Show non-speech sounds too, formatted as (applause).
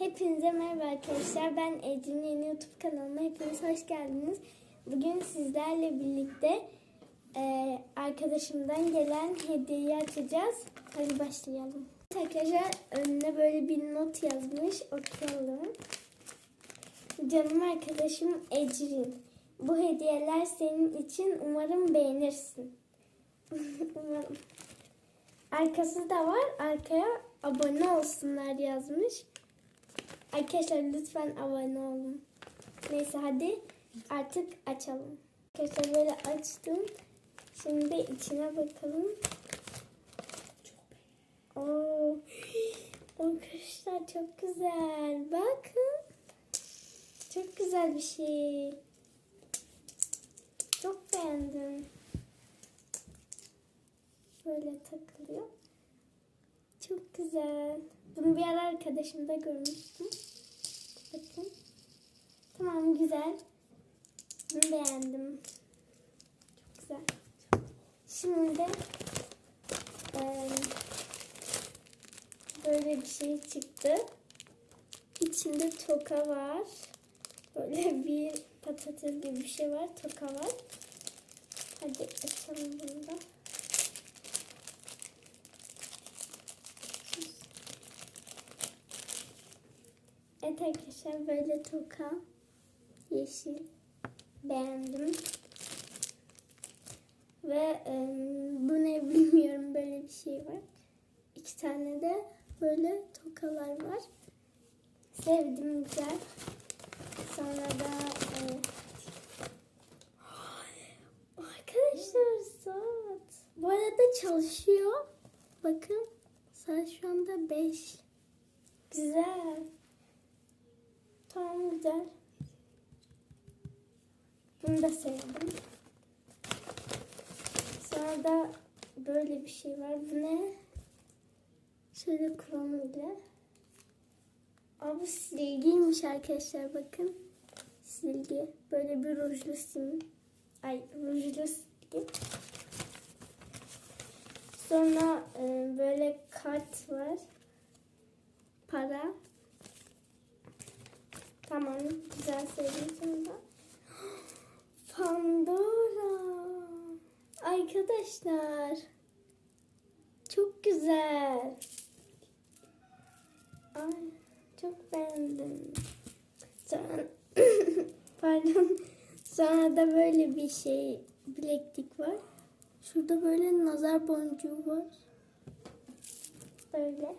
Hepinize merhaba arkadaşlar. Ben Ece'nin yeni YouTube kanalıma hepiniz hoş geldiniz. Bugün sizlerle birlikte e, arkadaşımdan gelen hediyeyi açacağız. Hadi başlayalım. Arkadaşlar önüne böyle bir not yazmış. Okuyalım. Canım arkadaşım Ecrin. Bu hediyeler senin için umarım beğenirsin. (laughs) umarım. Arkası da var. Arkaya abone olsunlar yazmış. Arkadaşlar lütfen abone olun. Neyse hadi artık açalım. Arkadaşlar böyle açtım. Şimdi içine bakalım. Oo. Arkadaşlar çok güzel. Bakın. Çok güzel bir şey. Çok beğendim. Böyle takılıyor. Çok güzel. Bunu bir ara arkadaşımda görmüştüm. Bakın. Tamam güzel. Bunu beğendim. Çok güzel. Şimdi eee, böyle bir şey çıktı. İçinde toka var. Böyle bir patates gibi bir şey var. Toka var. Hadi açalım bunu da. Evet arkadaşlar böyle toka yeşil beğendim. Ve e, bu ne bilmiyorum böyle bir şey var. İki tane de böyle tokalar var. Sevdim güzel. Sonra da e, arkadaşlar saat. Bu arada çalışıyor. Bakın saat şu anda 5. Güzel. Tamam güzel. Bunu da sevdim. Sonra da böyle bir şey var. Bu ne? Şöyle kromuyla. Aa, bu silgiymiş arkadaşlar bakın. Silgi. Böyle bir rujlu sim. Ay rujlu silgi. Sonra e, böyle kart var. Para. Tamam, güzel sevdim sonra. Pandora. Arkadaşlar. Çok güzel. Ay, çok beğendim. Sonra, (laughs) pardon. Sonra da böyle bir şey, bileklik var. Şurada böyle nazar boncuğu var. Böyle.